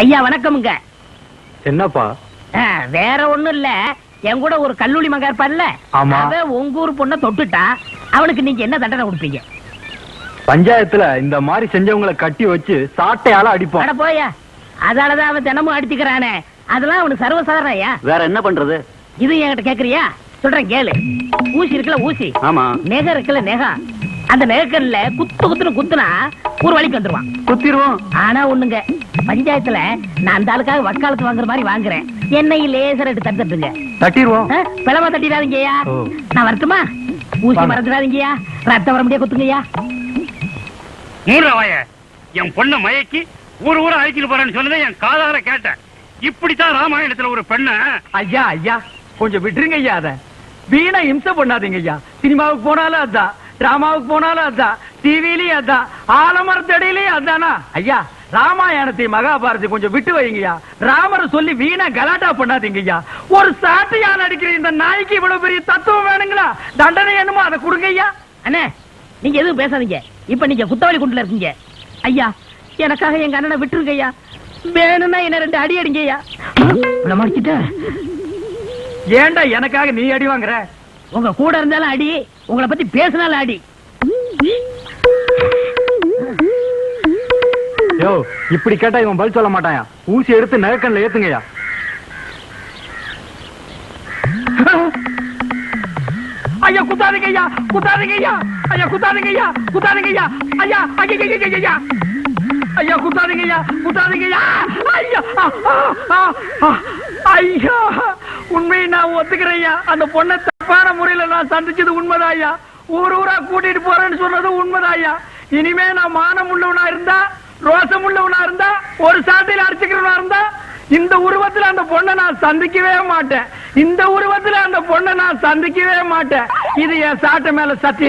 ஐயா வணக்கமுங்க. என்னப்பா? வேற ஒண்ணும் இல்ல. என் கூட ஒரு கல்லூரி மகா இருப்பான்ல ஆமா. அவன் உங்க ஊர் பொண்ண தொட்டுட்டா அவனுக்கு நீங்க என்ன தண்டனை கொடுப்பீங்க? பஞ்சாயத்துல இந்த மாதிரி செஞ்சவங்களை கட்டி வச்சு சாட்டையால அடிப்போம் அட போயா. அதாலதான் அவன் தினமும் அடிச்சுக்கிறானே. அதெல்லாம் அவனுக்கு சர்வசாதாரண ஐயா. வேற என்ன பண்றது? இது என்கிட்ட கேக்குறியா? சொல்றேன் கேளு. ஊசி இருக்குல்ல ஊசி. ஆமா. நெகம் இருக்குல்ல நெகம் அந்த நெகக்கல்ல குத்து குத்துன்னு குத்துனா ஒரு வழிக்கு வந்துருவான். குத்திருவோம். ஆனா ஒண்ணுங்க பஞ்சாயத்துல நான் அந்த ஆளுக்காக வக்காலத்து வாங்குற மாதிரி வாங்குறேன். என்னை லேசர் எடுத்து தடுத்துட்டுங்க தட்டிடுவோம் ஆ, பிளவா தட்டிடாதீங்கய்யா. நான் வரட்டுமா? ஊசி. மறந்துடாதீங்கய்யா. ரத்தம் வர முடியாது குத்துங்கய்யா. மூன்றாவாய என் பொண்ண மயக்கி ஊர் ஊரா அழைச்சிட்டு போறேன்னு சொன்னதை என் காதால கேட்டேன். இப்படித்தான் ராமாயணத்துல ஒரு பெண்ண ஐயா ஐயா கொஞ்சம் விட்டுருங்க ஐயா அத. வீணா இம்சை பண்ணாதீங்க ஐயா சினிமாவுக்கு போனாலும் அதான். டிராமாவுக்கு போனாலும் அதான். டிவிலயும் அதான். ஆலமரத்தடியிலயும் அதானா? ஐயா ராமாயணத்தை மகாபாரதி கொஞ்சம் விட்டு வைங்கய்யா. ராமரை சொல்லி வீணா கலாட்டா பண்ணாதீங்க ஐயா ஒரு சாட்டையா நடிக்கிற இந்த நாய்க்கு இவ்வளவு பெரிய தத்துவம் வேணுங்களா? தண்டனை என்னமோ அதை கொடுங்க ஐயா அண்ணே நீங்க எதுவும் பேசாதீங்க. இப்ப நீங்க குத்தவாளி குண்டுல இருக்கீங்க. ஐயா எனக்காக எங்க அண்ணனை விட்டுருங்க ஐயா வேணும்னா என்ன ரெண்டு அடி அடிங்க ஐயா ஏன்டா எனக்காக நீ அடி வாங்குற? உங்க கூட இருந்தாலும் அடி. உங்களை பத்தி பேசினாலும் அடி யோ இப்படி கேட்டா இவன் பதில் சொல்ல மாட்டாயா? ஊசி எடுத்து நகக்கண்ல ஏத்துங்கய்யா. ஐயா குத்தாதீங்க ஐயா குத்தாதீங்க ஐயா. ஐயா குத்தாதீங்க ஐயா குத்தாதீங்க ஐயா. ஐயா ஐயா ஐயா, ஐயா, ஐயா. குத்தாதீங்க ஐயா குத்தாதீங்க ஐயா. ஐயா. ஐயா உண்மையை நான் ஒத்துக்கிறேன் ஐயா. அந்த பொண்ணை தப்பான முறையில நான் சந்திச்சது உண்மைதான் ஐயா. ஊர் ஊரா கூட்டிட்டு போறேன்னு சொன்னது உண்மைதான் ஐயா. இனிமே நான் மானம் உள்ளவனா இருந்தா ரோசம் உள்ளவனா இருந்தா ஒரு சாட்டையில அடிச்சுக்கிறவனா இருந்தா இந்த உருவத்துல அந்த பொண்ணை நான் சந்திக்கவே மாட்டேன். இந்த உருவத்துல அந்த பொண்ணை நான் சந்திக்கவே மாட்டேன். இது என் சாட்டை மேல சத்தியம்.